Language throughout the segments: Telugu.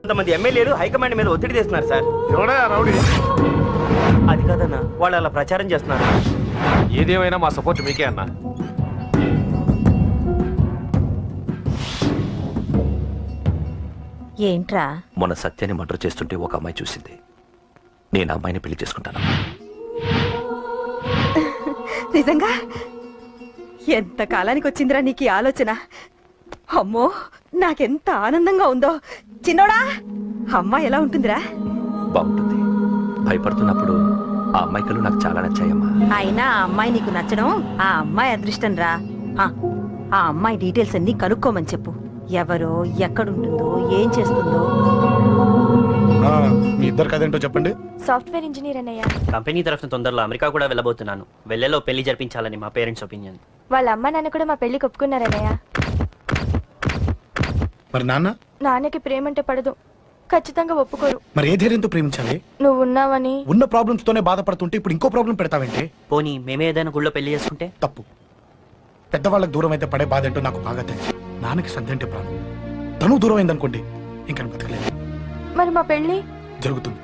కొంతమంది ఎమ్మెల్యేలు హైకమాండ్ మీద ఒత్తిడి తెస్తున్నారు సార్. ఎవడా రౌడీ? అది కాదన్నా వాళ్ళు అలా ప్రచారం చేస్తున్నారు. ఏదేమైనా మా సపోర్ట్ మీకే అన్నా. ఏంట్రా? మొన్న సత్యాన్ని మర్డర్ చేస్తుంటే ఒక అమ్మాయి చూసింది. నేను ఆ అమ్మాయిని పెళ్ళి చేసుకుంటాను. నిజంగా? ఎంత కాలానికి వచ్చిందిరా నీకు ఈ ఆలోచన? అమ్మో నాకెంత ఆనందంగా ఉందో. చిన్నోడా అమ్మ ఎలా ఉంటుందిరా? బాగుంటుంది. భయపడుతున్నప్పుడు ఆ అమ్మాయికలు నాకు చాలా నచ్చాయమ్మా. అయినా ఆ అమ్మాయి నీకు నచ్చడం ఆ అమ్మాయి అదృష్టం రా ఆ, ఆ అమ్మాయి డీటెయిల్స్ అన్ని కనుక్కోమని చెప్పు. ఎవరో ఎక్కడుంటుందో ఏం చేస్తుందో. ఆ, మీ ఇద్దరు కదేంటో చెప్పండి. సాఫ్ట్వేర్ ఇంజనీర్ అన్నయ్య. కంపెనీ తరఫున తొందరలో అమెరికా కూడా వెళ్ళబోతున్నాను. వెళ్ళేలో పెళ్ళి జరిపించాలని మా పేరెంట్స్ ఒపీనియన్. వాళ్ళ అమ్మ నాన్న కూడా మా పెళ్ళికి ఒప్పుకున్నారన్నయ్య మరి నాన్న? నాన్నకి ప్రేమ అంటే పడదు. ఖచ్చితంగా ఒప్పుకోరు. మరి ఏ ధైర్యంతో ప్రేమించాలి? నువ్వు ఉన్నావని ఉన్న ప్రాబ్లమ్స్ తోనే బాధపడుతుంటే ఇప్పుడు ఇంకో ప్రాబ్లం పెడతావేంటి? పోనీ మేమే ఏదైనా గుళ్ళో పెళ్ళి చేసుకుంటే? తప్పు. పెద్దవాళ్ళకి దూరం అయితే పడే బాధ ఏంటో నాకు బాగా తెలుసు. నాన్నకి సంధి అంటే ప్రాణం. తను దూరం అయిందనుకోండి ఇంకా బతకలేదు మరి మా పెళ్ళి జరుగుతుంది.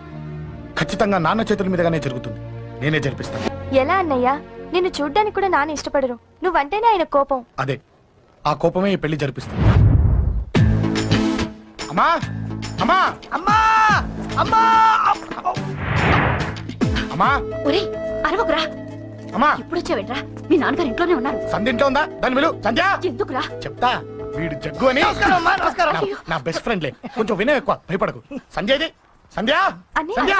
ఖచ్చితంగా నాన్న చేతుల మీదగానే జరుగుతుంది. నేనే జరిపిస్తాను. ఎలా అన్నయ్య? నిన్ను చూడ్డానికి కూడా నాన్న ఇష్టపడరు. నువ్వంటేనే ఆయన కోపం. అదే. ఆ కోపమే ఈ పెళ్ళి జరిపిస్తుంది. అమ్మా అమ్మా. అమ్మా అమ్మా అమ్మా. ఒరే అరవకురా. అమ్మా. ఇప్పుడు వచ్చావేంట్రా మీ నాన్నగారు ఇంట్లోనే ఉన్నారు. సంధ్య ఇంట్లో ఉందా? దాని విలు సంధ్య. ఎందుకురా? చెప్తా వీడు జగ్గు అని. నమస్కారం అమ్మా నమస్కారం. నా- నా బెస్ట్ ఫ్రెండ్లే కొంచెం వినయం ఎక్కువ భయపడకు. సంధ్యది సంధ్య? సంధ్య.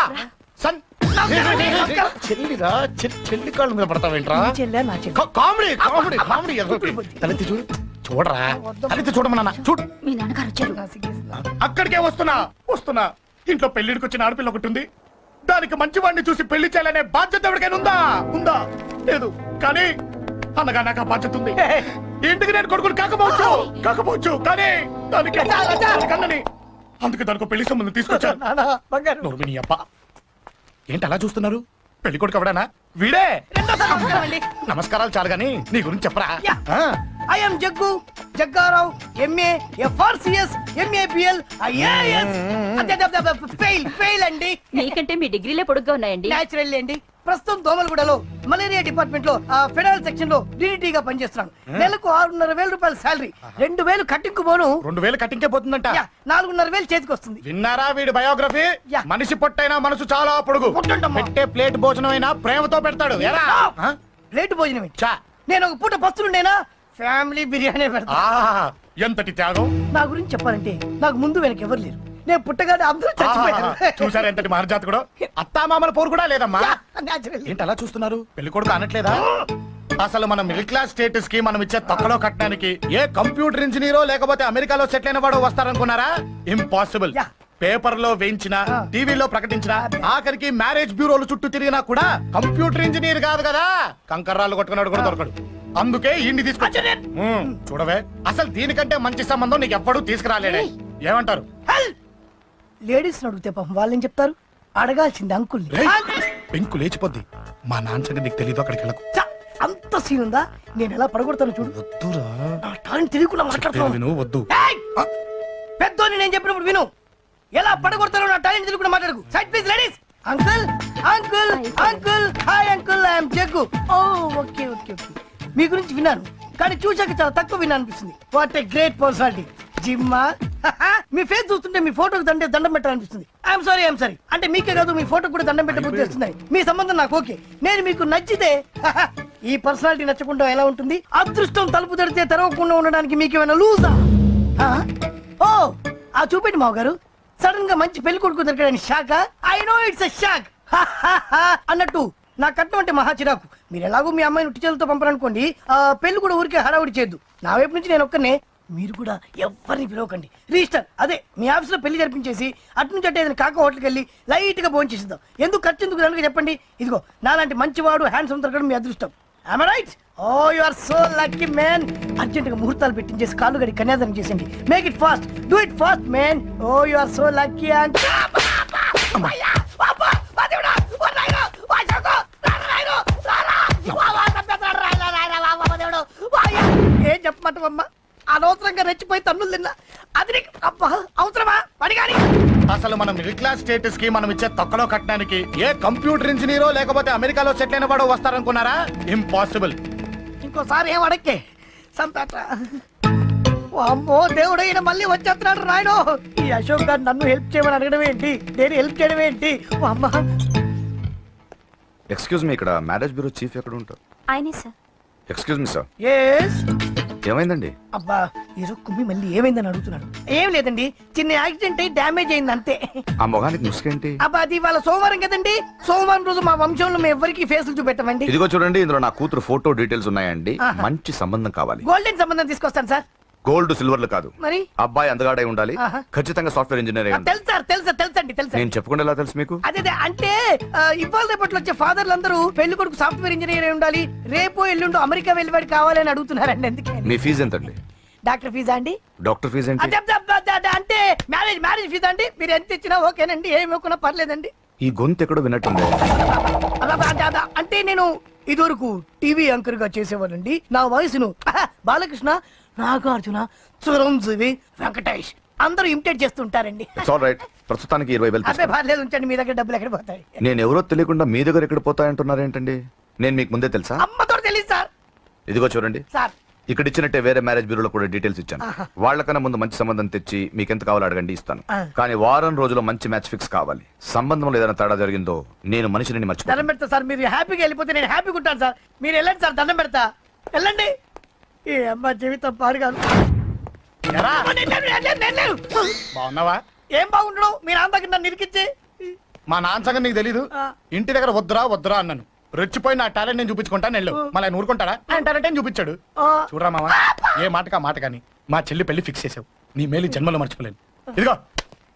సన్ చెల్లిరా చె- చెల్లి కాళ్ళ మీద పడతావేంట్రా? చెల్లె నా చెల్లె. కా- కామెడీ కామెడీ కామెడీ. తలెత్తి చూడు. చూడరా. తలెత్తి చూడమన్నా చూడు. మీ నాన్నగారు వచ్చారు. అక్కడికే వస్తున్నా వస్తున్నా. ఇంట్లో పెళ్ళిడికి వచ్చిన ఆడపిల్ల ఒకటి ఉంది. దానికి మంచి వాడిని చూసి పెళ్ళి చేయాలనే బాధ్యత ఎవరికైనా ఉందా? ఉందా? లేదు. కానీ అనగా నాకు ఆ బాధ్యత ఉంది. ఇంటికి నేను కొడుకుని కాకపోవచ్చు. కాకపోవచ్చు. కానీ దానికి అన్నని. అందుకే దానికి పెళ్ళి సంబంధం తీసుకొచ్చాను. నాన్న బంగారు. నోర్మిని అప్ప ఏంటి అలా చూస్తున్నారు? పెళ్ళి కొడుకు ఎవడానా? వీడే. నమస్కారాలు చాలు గాని నీ గురించి చెప్పరా? I'm Jaggu Jaggarao MA FRCS MAPL IAS fail fail అండి. నీకంటే మీ డిగ్రీలే పొడుగ్గా ఉన్నాయండి. న్యాచురల్ అండి. ప్రస్తుతం దోమలగూడలో మలేరియా డిపార్ట్మెంట్లో ఆ ఫెడరల్ సెక్షన్లో DDT గా పనిచేస్తున్నాను నెలకు ఆరున్నర వేల రూపాయల శాలరీ. రెండు వేలు కట్టింకు పోను. రెండు వేలు కట్టింకే పోతుందంట. నాలుగున్నర వేలు చేతికి వస్తుంది. విన్నారా వీడి బయోగ్రఫీ? యా. మనిషి పొట్టైనా మనసు చాలా పొడుగు. పెట్టే ప్లేట్ భోజనం అయినా ప్రేమతో పెడతాడు. ఎరా? ఆ? లేట్ భోజనం. నేను ఒక పూట పస్తులుండేనా? ఫ్యామిలీ బిర్యానీ పెడతా. ఎంతటి త్యాగం? నా గురించి చెప్పాలంటే నాకు ముందు వెనక ఎవరు లేరు. నేను పుట్టగానే అందరూ చచ్చిపోయారు. చూసారా ఎంతటి మహర్జాత్ కూడా? అత్తామామల పోరు కూడా లేదమ్మా. ఏంటి అలా చూస్తున్నారు? పెళ్ళి కొడుకు అనట్లేదా? అసలు మన మిడిల్ క్లాస్ స్టేటస్కి మనం ఇచ్చే తక్కువలో కట్టడానికి ఏ కంప్యూటర్ ఇంజనీరో లేకపోతే అమెరికాలో సెటిల్ అయిన వాడు వస్తారనుకున్నారా? ఇంపాసిబుల్. యా. పేపర్లో వేయించిన. టీవీలో ప్రకటించిన ఆఖరికి మ్యారేజ్ బ్యూరోలు చుట్టూ తిరిగినా కూడా కంప్యూటర్ ఇంజనీర్ కాదు కదా? కంకర్రాలు కొట్టుకున్నాడు కూడా దొరకడు. అందుకే ఇండి తీసుకొచ్చా చూడవే. అసలు దీనికంటే మంచి సంబంధం నీకు ఎప్పుడూ తీసుకురాలేడే. ఏమంటారు? లేడీస్ అడిగితే పాపం వాళ్ళేం చెప్తారు? అడగాల్సింది అంకుల్ పెంకు లేచిపోద్ది. మా నాన్న సంగతి నీకు తెలీదు అక్కడికి వెళ్ళకు. అంత సీన్ ఉందా? నేను ఎలా పడగొడతాను చూడు. వద్దురా. తెలియకుండా మాట్లాడుతున్నాను విను వద్దు. ఏయ్! పెద్దోని నేను చెప్పినప్పుడు విను. ఎలా పడగొడతానో నా టాలెంట్ తెలియకుండా మాట్లాడకు. Side please ladies uncle uncle uncle hi uncle I'm Jaggu oh okay okay okay మీ గురించి విన్నాను కానీ చూశాక చాలా తక్కువ విన్నా అనిపిస్తుంది వాట్ ఏ గ్రేట్ పర్సనాలిటీ జిమ్మా మీ ఫేస్ చూస్తుంటే మీ ఫోటోకి దండే దండం పెట్టాలనిపిస్తుంది. ఐఎమ్ సారీ ఐఎమ్ సారీ అంటే మీకే కాదు మీ ఫోటో కూడా దండం పెట్టే బుద్ధి వస్తుంది. మీ సంబంధం నాకు ఓకే. నేను మీకు నచ్చితే ఈ పర్సనాలిటీ నచ్చకుండా ఎలా ఉంటుంది? అదృష్టం తలుపు తెరితే తెరవకుండా ఉండడానికి మీకు ఏమైనా లూజా ఆ? ఓ ఆ చూపెట్టి మావ గారు సడన్గా మంచి పెళ్ళి కొడుకు దొరికాడని shock I know it's shock అన్నట్టు నా కట్నం అంటే మహా చిరాకు. మీరు ఎలాగో మీ అమ్మాయిని ఉట్టి చేతులతో పంపరనుకోండి ఆ పెళ్ళి కూడా ఊరికే హడావుడి చేయద్దు. నా వైపు నుంచి నేను ఒక్కనే. మీరు కూడా ఎవరిని పిలవకండి. రిజిస్టర్ అదే మీ ఆఫీస్లో పెళ్ళి జరిపించేసి అటు నుంచి అంటే ఏదైనా కాక హోటల్కి వెళ్ళి లైట్గా భోజనం చేసిద్దాం ఎందుకు ఖర్చు ఎందుకు చెప్పండి? ఇదిగో నాలాంటి మంచివాడు హ్యాండ్సమ్ దొరకడం మీ అదృష్టం. Right oh you are so lucky man అర్జెంట్గా ముహూర్తాలు పెట్టించేసి కాళ్ళు గడి కన్యాదానం చేసేయండి. Make it fast do it fast man oh you are so lucky and middle class స్టేటస్కి మనం ఇచ్చే తొక్కలో కట్టడానికి ఏ కంప్యూటర్ ఇంజనీరో లేకపోతే అమెరికాలో సెటిల్ అయిన వాడు వస్తారనుకున్నారా? ఇంపాసిబుల్. ఇంకోసారి ఏం అడక్కే? సంతాట. అమ్మో దేవుడు ఈయన మళ్ళీ వచ్చేస్తున్నాడు రాయడు. ఈ అశోక్ గారు నన్ను హెల్ప్ చేయమని అడగడం ఏంటి? నేను హెల్ప్ చేయడం ఏంటి? ఓ అమ్మ ఎక్స్క్యూజ్ మీ ఇక్కడ మ్యారేజ్ బ్యూరో చీఫ్ ఎక్కడ ఉంటారు ఆయనే sir. Excuse me sir yes ఏమైందండి? అబ్బా కుమ్మి మళ్ళీ ఏమైందని అడుగుతున్నాడు. ఏం లేదండి చిన్న యాక్సిడెంట్ అయి డ్యామేజ్ అయింది అంతే. ఆ మొగానికి ముసుకేంటి? అబ్బా అది ఇవాళ సోమవారం కదండి. సోమవారం రోజు మా వంశంలో మేము ఎవరికి ఫేసులు చూపెట్టమండి. ఇదిగో చూడండి ఇందులో నా కూతురు ఫోటో డీటెయిల్స్ ఉన్నాయండి. ఆహా. మంచి సంబంధం కావాలి. గోల్డెన్ సంబంధం తీసుకొస్తాను సార్. గోల్డ్ సిల్వర్లు కాదు. మరి? అబ్బాయి అందగాడై ఉండాలి. ఆహా. ఖచ్చితంగా సాఫ్ట్వేర్ ఇంజనీర్ అయి ఆ, ఉండాలి. తెలుసు సార్ తెలుసా తెలుసండి తెలుసా నేను చెప్పకుండా ఎలా తెలుసు మీకు? అదే అదే అంటే ఆ, ఇవాళ రేపట్లో వచ్చే ఫాదర్లు అందరూ పెళ్ళి కొడుకు సాఫ్ట్వేర్ ఇంజనీర్ అయి ఉండాలి. రేపు ఎల్లుండు అమెరికా వెళ్ళివాడు కావాలని అడుగుతున్నారండి అందుకే. మీ ఫీజు ఎంతండి? డాక్టర్ ఫీజా అండి? డాక్టర్ ఫీజు ఏంటి? అదే, అదే, అదే, అదే, అదే, అంటే మ్యారేజ్ మ్యారేజ్ ఫీజా అండి? మీరు ఎంత ఇచ్చినా ఓకేనండి ఏమి ఇవ్వకున్నా పర్లేదండి. ఈ గొంతు ఎక్కడో విన్నట్టుంది అలా, అంటే నేను ఇదివరకు టీవీ యాంకర్గా చేసేవాడండి నా వయసును ఆహా, బాలకృష్ణ నాగార్జున చిరంజీవి వెంకటేష్ అందరూ ఇమిటేట్ చేస్తుంటారండి. ఇట్స్ ఆల్ రైట్ ప్రస్తుతానికి ఇరవై వేలు అదే. పర్లేదు ఉంచండి మీ దగ్గర డబ్బులు ఎక్కడ పోతాయి? నేను ఎవరో తెలియకుండా మీ దగ్గర ఎక్కడ పోతాయంటున్నారు ఏంటండి నేను మీకు ముందే తెలుసా? అమ్మతో తెలియదు సార్. ఇదిగో చూడండి. సార్ ఇక్కడ ఇచ్చినట్టే వేరే మ్యారేజ్ బ్యూరోలో కూడా డీటెయిల్స్ ఇచ్చాను. వాళ్ళకన్నా ముందు మంచి సంబంధం తెచ్చి మీకు ఎంత కావాలో అడగండి ఇస్తాను. కానీ వారం రోజుల్లో మంచి మ్యాచ్ ఫిక్స్ కావాలి. సంబంధంలో ఏదైనా తేడా జరిగిందో నేను మనిషిని మర్చిపోతాను దండం పెడతా సార్ మీరు హ్యాపీగా వెళ్ళిపోతే నేను హ్యాపీగా ఉంటాను సార్. మీరు వెళ్ళండి సార్ దండం పెడతా. వెళ్ళండి. ఈ అమ్మ జీవితం పాడుగాను ఎరా. బాగున్నావా? ఏం బాగుండడం? మీ నాన్న దగ్గర నన్ను ఇరికించి. మా నాన్న సంగతి నీకు తెలీదు. ఆ. ఇంటి దగ్గర వద్దురా వద్దురా అన్నాను. రెచ్చిపోయి నా టాలెంట్ నేను చూపించుకుంటాను వెళ్ళు. మళ్ళీ ఆయన ఊరుకుంటాడా? ఆయన టాలెంట్ అని చూపించాడు. చూడరా మావా ఏ మాటకా మాట కానీ మా చెల్లి పెళ్ళి ఫిక్స్ చేసావు. నీ మేలు జన్మలో మర్చిపోలేను. ఇదిగో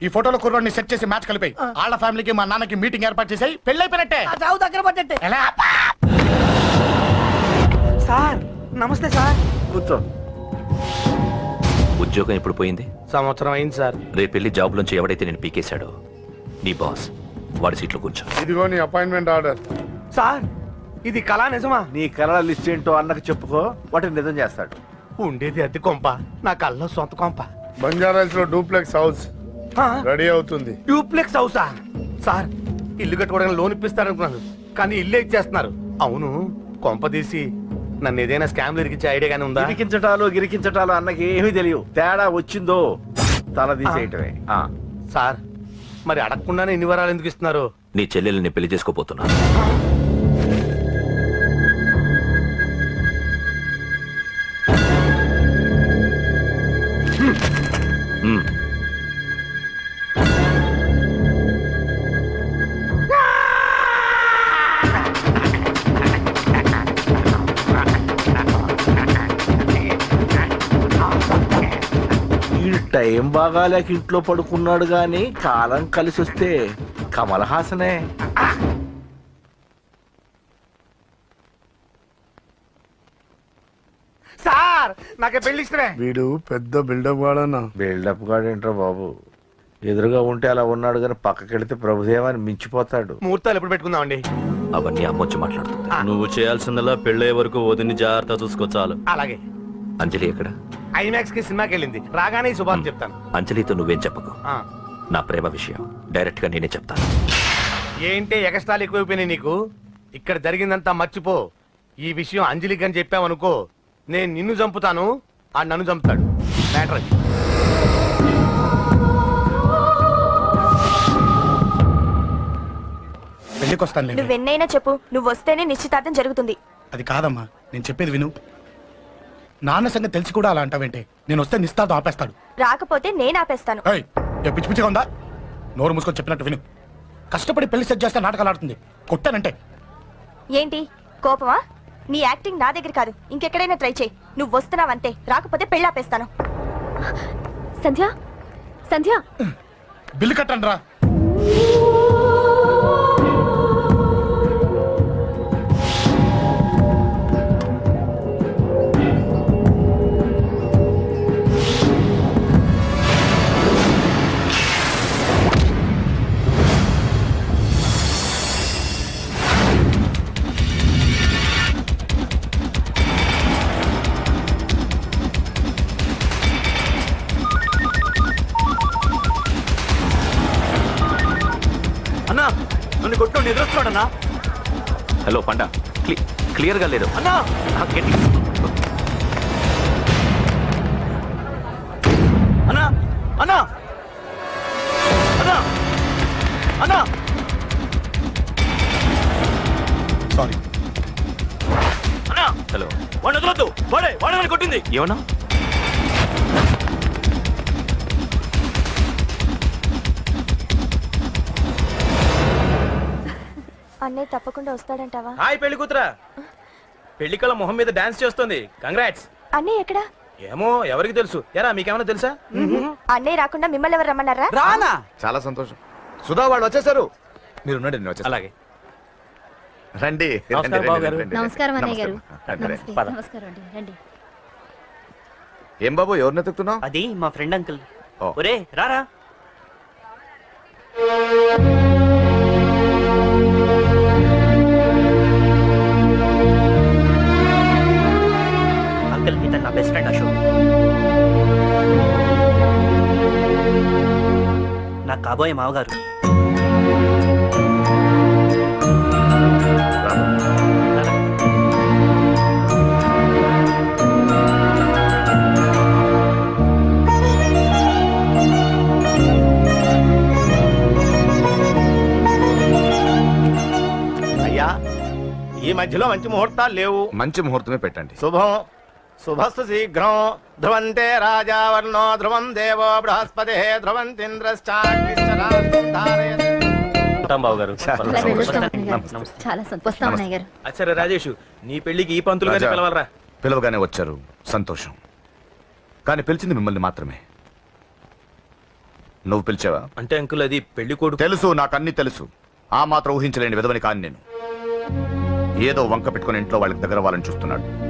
ఈ ఫోటోలో కుర్రోడిని సెట్ చేసి మ్యాచ్ కలిపాయి. వాళ్ళ ఫ్యామిలీకి మా నాన్నకి మీటింగ్ ఏర్పాటు చేసాయి. పెళ్ళి అయిపోయినట్టే ఆ చావు దగ్గర పడ్డట్టే. ఎలా? సార్ నమస్తే సార్. కూర్చో. ఉద్యోగం ఎప్పుడు పోయింది? సంవత్సరం అయింది సార్. రేపెళ్ళి జాబ్ నుంచి ఎవడైతే నేను పీకేశాడో నీ బాస్ వాడి సీట్లో కూర్చో. ఇదిగో నీ అపాయింట్మెంట్ ఆర్డర్ సార్ ఇది కళా నిజమా? నీ కళ లిస్ట్ ఏంటో అన్నకు చెప్పుకో వాటిని నిజం చేస్తాడు. ఉండేది అద్దె కొంప నా కళ్ళలో సొంత కొంప. బంజారాస్లో డూప్లెక్స్ హౌస్ రెడీ అవుతుంది. డూప్లెక్స్ హౌసా? సార్ ఇల్లు కట్టుకోవడానికి లోన్ ఇప్పిస్తారనుకున్నాను కానీ ఇల్లే ఇచ్చేస్తున్నారు. అవును కొంప తీసి నన్ను ఏదైనా స్కామ్ ఇరికించే ఐడియా గానీ ఉందా? గిరికించటాలు గిరికించటాలు అన్నకి ఏమీ తెలియవు తేడా వచ్చిందో తల తీసేయటమే. ఆ, సార్ మరి అడగకుండానే ఇన్ని వరాలు ఎందుకు ఇస్తున్నారు? నీ చెల్లెల్ని పెళ్ళి చేసుకోబోతున్నా. ఈ టైం బాగాలేక ఇంట్లో పడుకున్నాడు గాని కాలం కలిసి వస్తే కమల్ హాసనే సార్ నాకే పెళ్ళి ఇష్టమే. వీడు పెద్ద బిల్డప్ వాడన్నా బిల్డప్ గాడేంట్రా బాబు? ఎదురుగా ఉంటే అలా ఉన్నాడు కానీ పక్కకెళ్తే ప్రభుదేవాన్ని మించిపోతాడు. ముహూర్తాలు ఎప్పుడు పెట్టుకుందామండి? అవన్నీ అమ్మొచ్చి మాట్లాడుతుంది. నువ్వు చేయాల్సిందలా పెళ్ళే వరకు వదిని జాగ్రత్త చూసుకో చాలు. అలాగే. అంజలి ఎక్కడ? ఐమాక్స్కి సినిమాకి వెళ్ళింది రాగానే శుభాన్ని చెప్తాను. అంజలితో నువ్వేం చెప్పకు. ఆ. నా ప్రేమ విషయం. డైరెక్ట్గా నేనే చెప్తాను. ఏంటి ఎగస్ట్రాలు ఎక్కువైపోయినాయి నీకు? ఇక్కడ జరిగిందంతా మర్చిపో. ఈ విషయం అంజలికి అని చెప్పావనుకో నేను నిన్ను చంపుతాను ఆ నన్ను చంపుతాడు. మ్యాటర్ అది. పెళ్ళికి వస్తాను నువ్వెన్నైనా చెప్పు నువ్వు వస్తేనే నిశ్చితార్థం జరుగుతుంది. అది కాదమ్మా నేను చెప్పేది విను. నాన్న సంగతి తెలిసి కూడా అలా అంటావేంటి నేను వస్తే నిస్తాతో ఆపేస్తాడు. రాకపోతే నేను ఆపేస్తాను. పిచ్చి పిచ్చిగా ఉందా? నోరు మూసుకొని చెప్పినట్టు విను. కష్టపడి పెళ్ళి సెట్ చేస్తే నాటకాలు ఆడుతుంది. కొట్టానంటే. ఏంటి? కోపమా? నీ యాక్టింగ్ నా దగ్గర కాదు. ఇంకెక్కడైనా ట్రై చేయి. నువ్వు వస్తున్నావంతే. రాకపోతే పెళ్ళాపేస్తాను. సంధ్య? సంధ్య? బిల్లు కట్టండి రా క్లియర్గా లేదు అన్నా! గట్టి. అన్నా! అన్నా! అన్నా! అన్నా! సారీ అన్నా! హలో వాడిని వదలొద్దు. వాడే వాడే కొట్టింది. ఏమన్నా? అన్నయ్య తప్పకుండా వస్తాడంటావా? హాయ్ పెళ్ళి కూతురా. పెళ్ళి కళ మొహం మీద డాన్స్ చేస్తుంది. కంగ్రాట్స్ అన్నయ్య ఎక్కడా? ఏమో ఎవరికి తెలుసు? ఎరా మీకేమైనా తెలుసా? అన్నయ్య రాకుండా మిమ్మల్ని ఎవరు రమ్మన్నారా? రానా? చాలా సంతోషం. సుధా వాళ్ళు వచ్చేసారు. మీరు ఉండండి నేను. అలాగే. రండి నమస్కారం, రండి, బాబు రండి, గారు. రండి, నమస్కారం రండి. అన్నయ్య గారు. నమస్కారం. రండి, రండి. పద. నమస్కారం అండి రండి. ఏం బాబు ఎవరిని ఎత్తుకుతున్నావు అది మా ఫ్రెండ్ అంకుల్. ఓ. ఒరే రారా. కాబోయే మావగారు. అయ్యా ఈ మధ్యలో మంచి ముహూర్తాలు లేవు. మంచి ముహూర్తమే పెట్టండి. శుభం. శుభస్సు శీఘ్రం ధ్రువంతే రాజా వర్ణో ధ్రువం దేవో బృహస్పతి ధ్రువంతింద్రశ్చాగ్నిశ్చరాస్తారయత్. ఉంటాం బాబు గారు చాలా అలా వెళ్ళొస్తాం సంతోషం. అన్నయ్య గారు. నమస్తే. చాలా సంతోషం. అన్నయ్య గారు. అచ్చరే రాజేష్ నీ పెళ్ళికి ఈ పంతులు గారిని పిలవాలరా పిలవగానే వచ్చారు. సంతోషం. కానీ పిలిచింది మిమ్మల్ని మాత్రమే. నువ్వు పిలిచావా? అంటే అంకుల్ అది పెళ్ళి కొడుకు తెలుసు నాకు అన్ని తెలుసు. ఆ మాత్రం ఊహించలేని విధవని కాని నేను. ఏదో వంక పెట్టుకుని ఇంట్లో వాళ్ళకి దగ్గర వాళ్ళని చూస్తున్నాడు.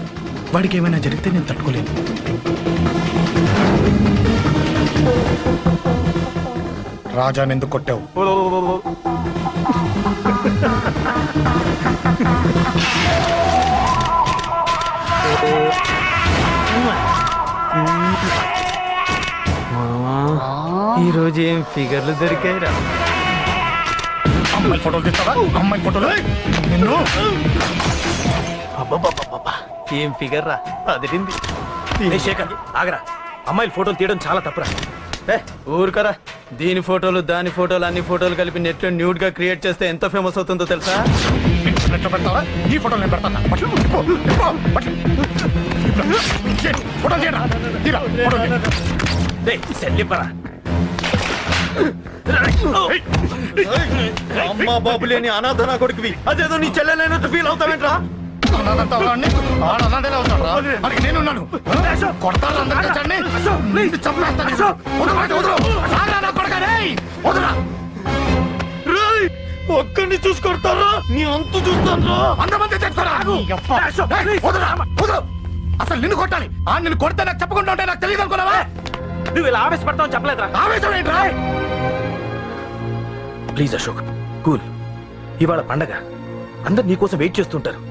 వాడికి ఏమైనా జరిగితే నేను తట్టుకోలేను. రాజాని ఎందుకు కొట్టావు? ఈ రోజు ఏం ఫిగర్లు దొరికాయిరా? అమ్మాయి ఫోటోలు తీస్తావా? అమ్మాయి ఫోటోలు? నిన్ను? అబ్బబ్బబ్బబ్బబ్బా. ఏం ఫిగర్ రా? అదిరింది. ఏ శేఖర్ ఆగరా. అమ్మాయిల ఫోటోలు తీయడం చాలా తప్పురా. ఏ ఊరుకరా. దీని ఫోటోలు దాని ఫోటోలు అన్ని ఫోటోలు కలిపి నెట్లో న్యూడ్గా క్రియేట్ చేస్తే ఎంత ఫేమస్ అవుతుందో తెలుసా? ఎట్లా పెడతావా ఈ ఫోటోలు నేను పెడతాను? బట్టలు ఇప్పు, ఇప్పు, బట్టలు. చేయండి, ఫోటోలు తీయరా? తీరా ఫోటోలు తీయరా. డే సెల్లిపరా అమ్మా బాబు లేని అనాథనా కొడుకువి. అదేదో నీ చెల్లెలైనట్టు ఫీల్ అవుతావేంట్రా? వాడిని, వాడు అవుతాడు. వాడికి నేనున్నాను. కొడతారు అందరికీ చండి. చంపేస్తాను. వదరు, నా కొడుకా, రేయ్. వదరురా. ఒక్కడిని చూసుకొడతారా నీ అంతు చూస్తాను అంతమంది తెచ్చుకోరా. అసలు నిన్ను కొట్టాలి. ఆ నిన్ను కొడితే నాకు చెప్పకుండా ఉంటే నాకు తెలియదు అనుకున్నావా నువ్వు ఇలా ఆవేశపడతావు చెప్పలేదురా. ఆవేశం ఏంట్రా? Please Ashok cool. ఇవాళ పండగ. అందరు నీకోసం వెయిట్ చేస్తుంటారు.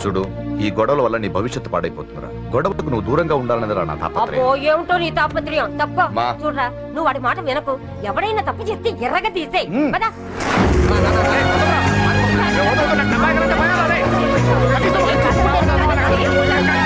చూడు ఈ గొడవల వల్ల నీ భవిష్యత్తు పాడైపోతుందిరా గొడవకు నువ్వు దూరంగా ఉండాలనేదిరా నా అబ్బో తాపత్రయం ఏమిటో నీ తాపత్రయం తప్ప మా. చూడరా నువ్వు వాడి మాట వినకు ఎవడైనా తప్పు చేస్తే ఎర్రగా తీసేయ్ పదా నాన్నమ్మ,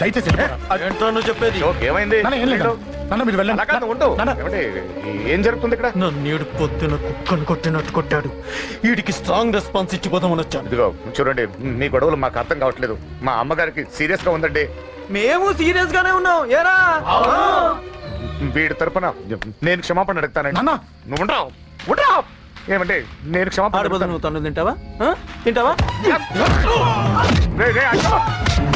దయచేసి. ఏంట్రా నువ్వు చెప్పేది? ఏమైంది? నాన్న ఏం లేదు. నాన్న మీరు వెళ్ళండి. అలా కాదు ఉండు. నాన్న. ఏమంటే, ఏం జరుగుతుంది ఇక్కడ? నన్ను పొద్దున కుక్కను కొట్టినట్టు కొట్టాడు. వీడికి స్ట్రాంగ్ రెస్పాన్స్ ఇచ్చిపోదామని వచ్చాను ఇదిగో చూడండి మీ గొడవలు మాకు అర్థం కావట్లేదు. మా అమ్మగారికి సీరియస్గా ఉందండి. మేము సీరియస్ గానే ఉన్నాం. ఏరా? వీడి తరపున నేను క్షమాపణ అడుగుతానండి. నాన్న. నువ్వు ఉండరావు ఉండరావు ఏమంటే నేను క్షమాపణ ఆడబోదు అడుగుతాను. నువ్వు తను తింటావా? ఆ? తింటావా? రేయ్, రేయ్, అక్కడ.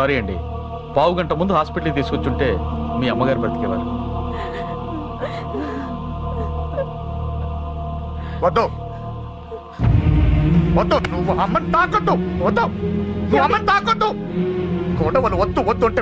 సారీ అండి. పావు గంట ముందు హాస్పిటల్కి తీసుకొచ్చుంటే మీ అమ్మగారు బ్రతికేవారు. వద్దు. వద్దు. నువ్వు అమ్మని తాకొద్దు. వద్దు. నువ్వు అమ్మని తాకొద్దు. గొడవలు వద్దు వద్దు అంటే